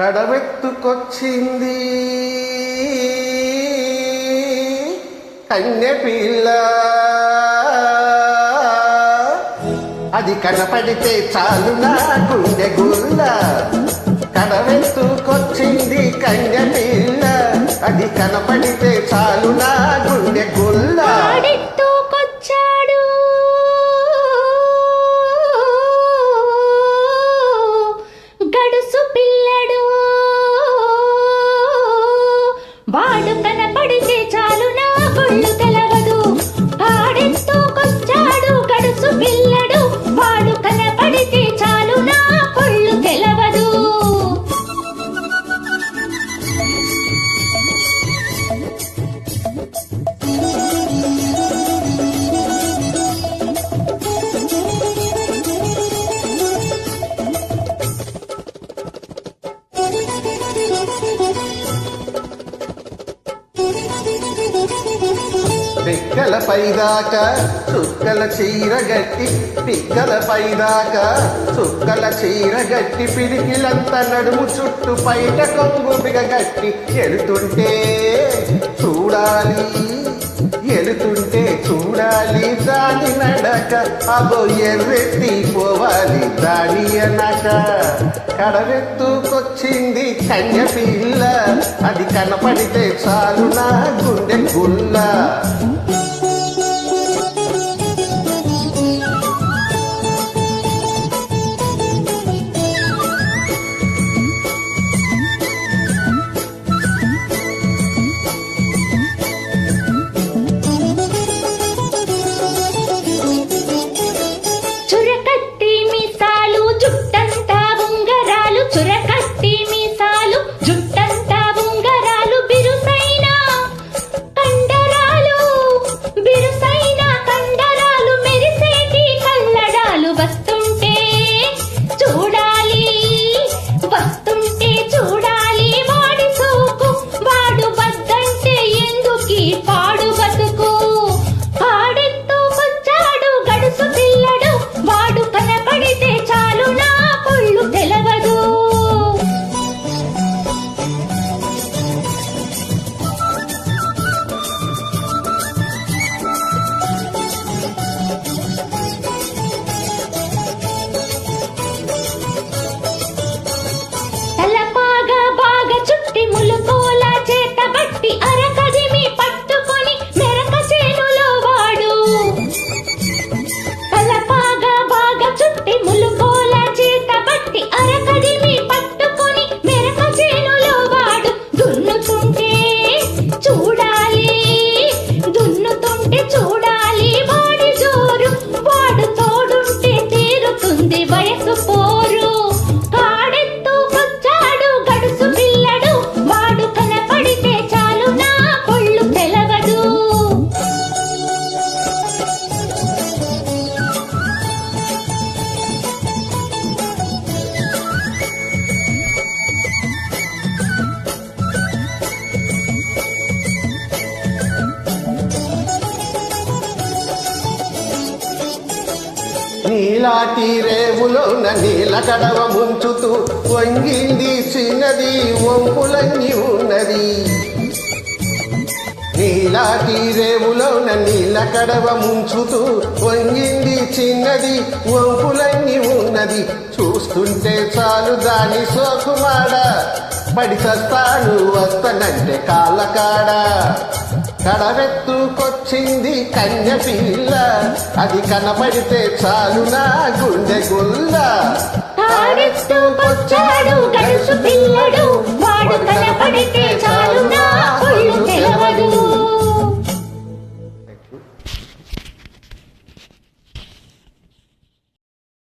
కడవెత్తుకొచ్చింది. కన్నె పిల్ల. అది కనపడితే చాలు నా గుండె పిక్కల పైదాకా చుక్కల చీర గట్టి పిక్కల పైదాకా చుక్కల చీర గట్టి పిడికిలంత నడుము చుట్టు పైట కొంగు బిగగట్టి ఎడుతుంటే చూడాలి ఎడుతుంటే చూడాలి దాని నడక అగో ఎర్రెత్తి పోవాలి దాని అనక కడవెత్తుకొచ్చింది కన్య పిల్ల. అది కనపడితే చాలు నా గుండె గుల్ల. నీలాటి రేవులోన నీల కడవ ముంచుతూ వంగింది చిన్నది వంపులన్నీ ఉన్నది. నీలాటి రేవులోన నీల కడవ ముంచుతూ వంగింది చిన్నది వంపులన్నీ ఉన్నది. చూస్తుంటే చాలు దాని సోకుమాడ పడి చస్తాను వస్తానంటే కాళ్ళకాడ. కడవెత్తుకొచ్చింది కన్య పిల్ల. అది కనపడితే చాలు నా గుండె గుల్ల. ఆడెత్తుకొచ్చాడు గడుసు పిల్లడు. వాడు కనపడితే చాలు నా